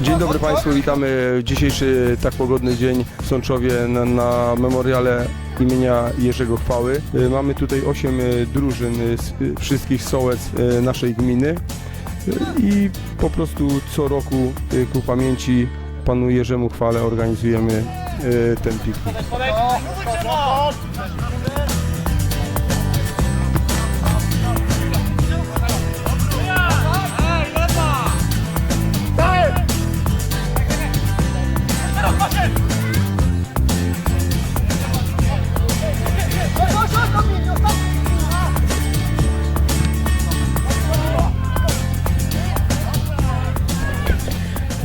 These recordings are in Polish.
Dzień dobry Państwu, witamy dzisiejszy tak pogodny dzień w Sączowie na, na memoriale imienia Jerzego Chwały. Y, Mamy tutaj 8 drużyn y, z y, wszystkich sołec naszej gminy i po prostu co roku ku pamięci panu Jerzemu Chwale organizujemy ten piknik.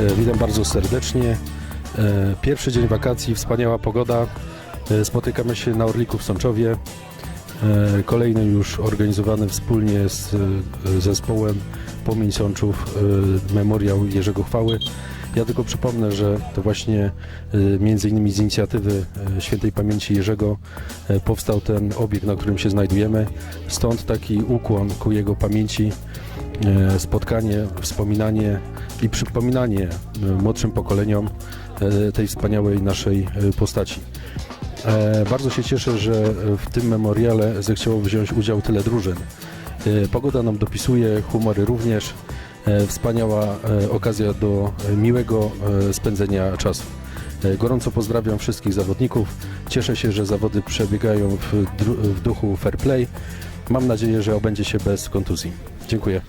Witam bardzo serdecznie. E, Pierwszy dzień wakacji, wspaniała pogoda. E, Spotykamy się na Orliku w Sączowie. E, Kolejny już organizowany wspólnie z e, zespołem Płomień Sączów e, memoriał Jerzego Chwały. Ja tylko przypomnę, że to właśnie e, między innymi z inicjatywy e, świętej pamięci Jerzego e, powstał ten obiekt, na którym się znajdujemy. Stąd taki ukłon ku jego pamięci e, spotkanie, wspominanie i przypominanie e, młodszym pokoleniom e, tej wspaniałej naszej e, postaci. Bardzo się cieszę, że w tym memoriale zechciało wziąć udział tyle drużyn. Pogoda nam dopisuje, humory również. Wspaniała okazja do miłego spędzenia czasu. Gorąco pozdrawiam wszystkich zawodników. Cieszę się, że zawody przebiegają w, w duchu fair play. Mam nadzieję, że obędzie się bez kontuzji. Dziękuję.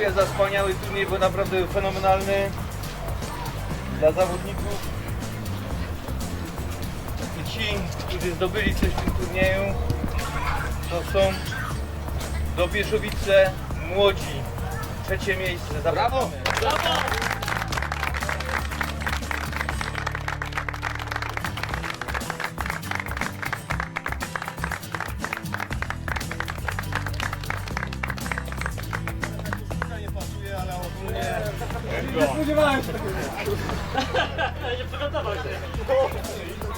Dziękuję za wspaniały turniej, był naprawdę fenomenalny dla zawodników. I ci, którzy zdobyli coś w tym turnieju, to są Dobieszowice młodzi. Trzecie miejsce. Zapraszamy.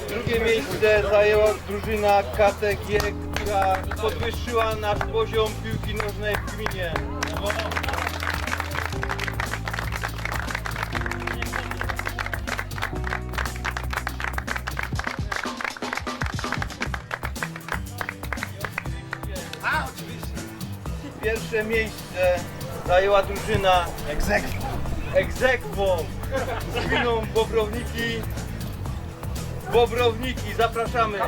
Drugie miejsce zajęła drużyna KTG, która podwyższyła nasz poziom piłki nożnej w gminie. Pierwsze miejsce zajęła drużyna Egzekwo. Egzekwo z gminą Bobrowniki. Bobrowniki, zapraszamy.